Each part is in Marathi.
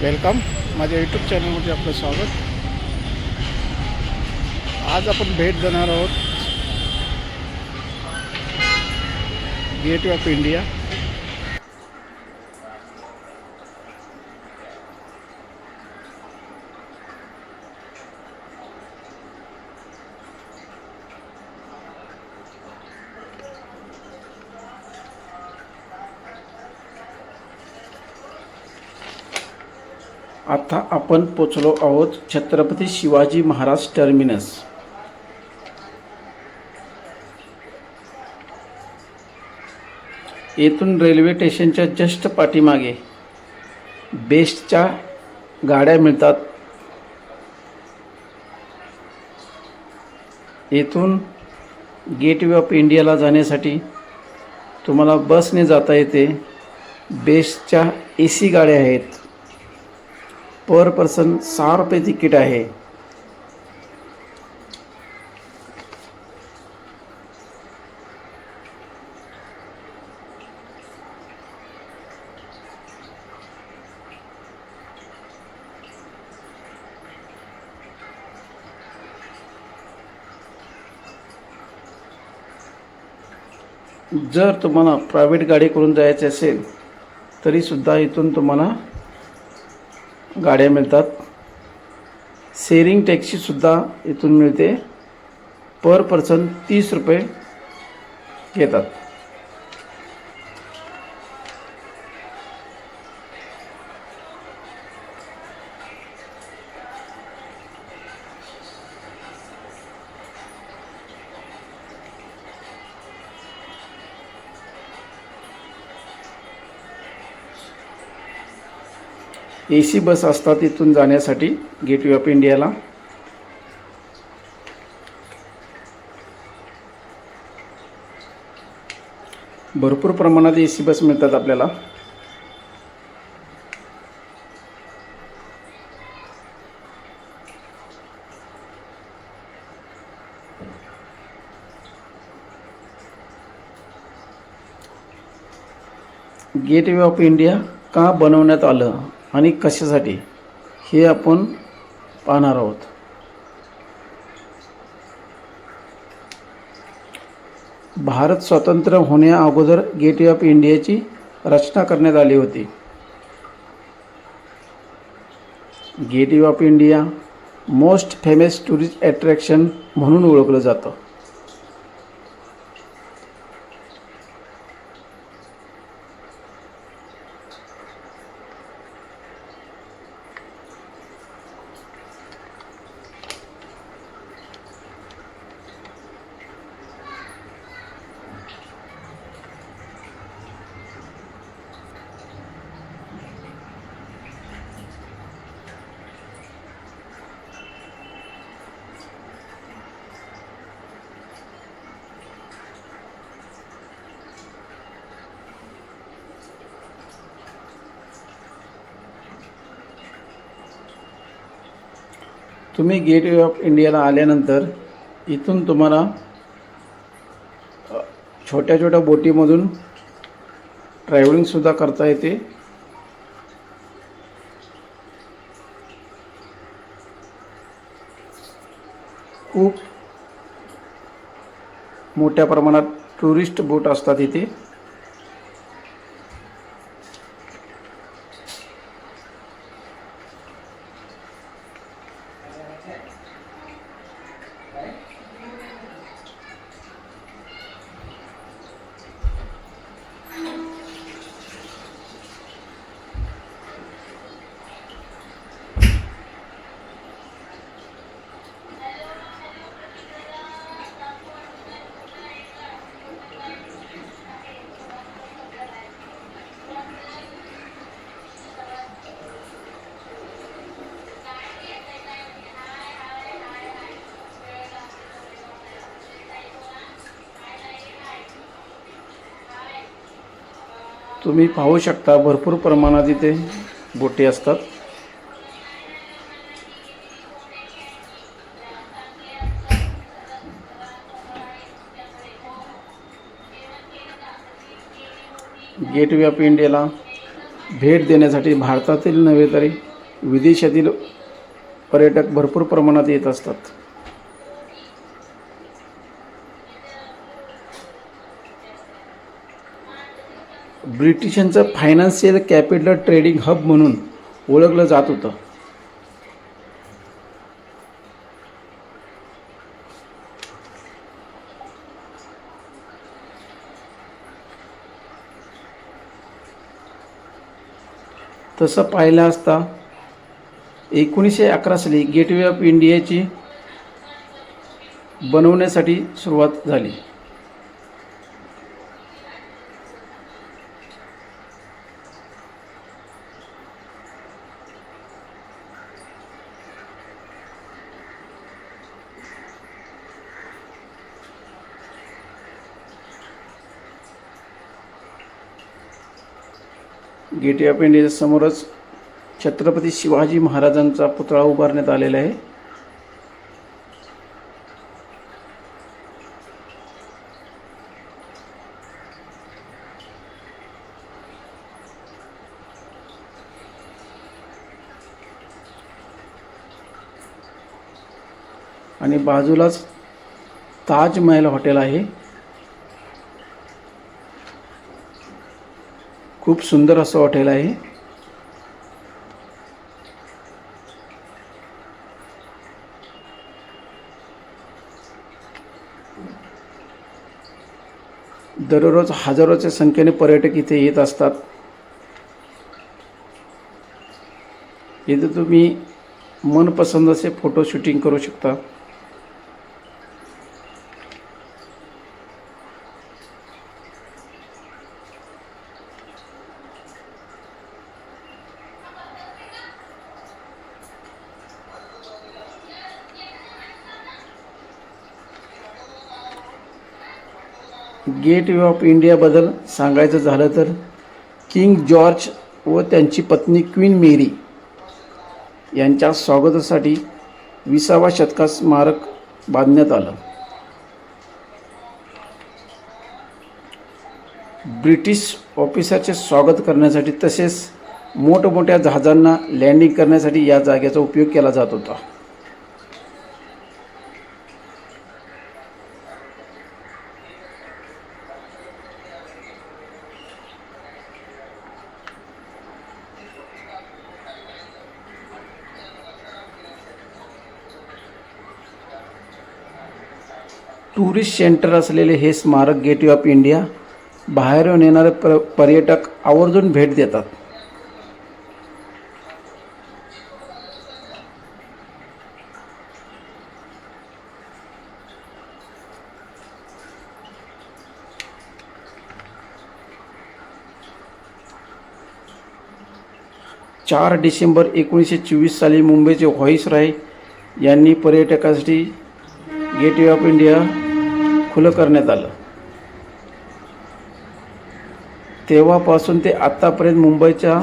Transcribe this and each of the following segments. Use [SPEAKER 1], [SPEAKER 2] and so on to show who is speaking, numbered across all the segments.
[SPEAKER 1] वेलकम. माझ्या यूट्यूब चॅनलमध्ये आपलं स्वागत. आज आपण भेट देणार आहोत गेटवे ऑफ इंडिया आता आपण पोचलो आहोत छत्रपती शिवाजी महाराज टर्मिनस. येथून रेल्वे स्टेशनच्या जस्ट पाठीमागे बेस्टच्या गाड्या मिळतात. येथून गेटवे ऑफ इंडियाला जाण्यासाठी तुम्हाला बसने जाता येते. बेस्टच्या ए सी गाड्या आहेत. पर पर्सन सहा रुपये तिकीट आहे. जर तुम्हाला प्रायव्हेट गाडी करून जायचे असेल तरीसुद्धा इथून तुम्हाला गाड्या मिळतात. सेरिंग टॅक्सीसुद्धा इथून मिळते. पर पर्सन तीस रुपये घेतात. ए सी बस असतात इथून जाण्यासाठी गेटवे ऑफ इंडियाला भरपूर प्रमाणात ए सी बस मिळतात आपल्याला. गेटवे ऑफ इंडिया का बनवण्यात आलं? आणि कशासाठी हे आपण पाहणार आहोत. भारत स्वतंत्र होण्या अगोदर ऑफ इंडियाची रचना करण्यात आली होती. Gate of India most famous tourist attraction म्हणून ओळखलं जातं. तुम्ही गेटवे ऑफ इंडियाला आल्यानंतर इथून तुम्हाला छोट्या छोट्या बोटीमधून ट्रॅव्हलिंगसुद्धा करता येते. खूप मोठ्या प्रमाणात टुरिस्ट बोट असतात इथे. तुम्ही पाहू शकता भरपूर प्रमाणात इथे बोटी असतात. गेटवे ऑफ इंडियाला भेट देण्यासाठी भारतातील नव्हे तरी विदेशातील पर्यटक भरपूर प्रमाणात येत असतात. ब्रिटिशांचं फायनान्शियल कॅपिटल ट्रेडिंग हब म्हणून ओळखलं जात होतं. तसं पाहिलं असता एकोणीसशे अकरा साली गेटवे ऑफ इंडियाची बनवण्यासाठी सुरुवात झाली. गेटवे ऑफ इंडियाच्या समोरच छत्रपती शिवाजी महाराजांचा पुतळा उभारण्यात आलेला आहे. आणि बाजूलाच ताजमहल हॉटेल आहे. खूप सुंदर असं हॉटेल आहे. दररोज हजारोच्या संख्येने पर्यटक इथे येत असतात. इथे तुम्ही मनपसंत असे फोटो शूटिंग करू शकता. गेट वे ऑफ इंडियाबद्दल सांगायचं झालं तर किंग जॉर्ज व त्यांची पत्नी क्वीन मेरी यांच्या स्वागतासाठी विसाव्या शतकात स्मारक बांधण्यात आलं. ब्रिटिश ऑफिसरचे स्वागत करण्यासाठी तसेच मोठमोठ्या जहाजांना लँडिंग करण्यासाठी या जागेचा उपयोग केला जात होता. टुरिस्ट सेंटर असलेले हे स्मारक गेटवे ऑफ इंडिया बाहेरून येणारे पर पर्यटक आवर्जून भेट देतात. चार डिसेंबर एकोणीसशे चोवीस साली मुंबईचे व्हॉईसराय यांनी पर्यटकासाठी गेटवे ऑफ इंडिया खुलं करण्यात आलं. तेव्हापासून ते आत्तापर्यंत मुंबईच्या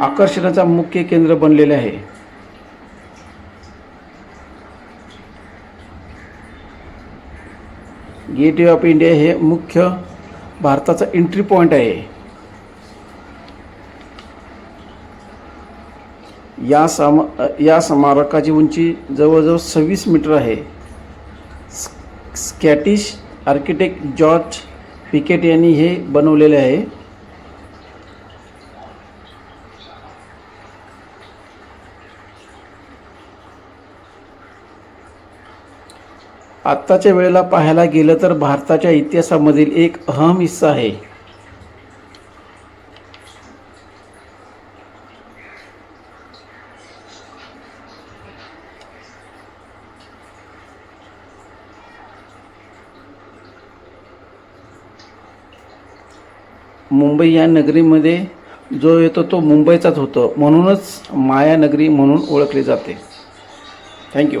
[SPEAKER 1] आकर्षणाचा मुख्य केंद्र बनलेले आहे. गेटवे ऑफ इंडिया हे मुख्य भारताचा एंट्री पॉईंट आहे. या सम या स्मारकाची उंची जवळजवळ सव्वीस मीटर आहे. स्कॅटिश आर्किटेक्ट जॉर्ज पिकेट यांनी हे बनवलेले आहे. आत्ताच्या वेळेला पाहायला गेलं तर भारताच्या इतिहासामधील एक अहम हिस्सा आहे. मुंबई या नगरीमध्ये जो येतो तो मुंबईचाच होतो. म्हणूनच माया नगरी म्हणून ओळखली जाते. थँक्यू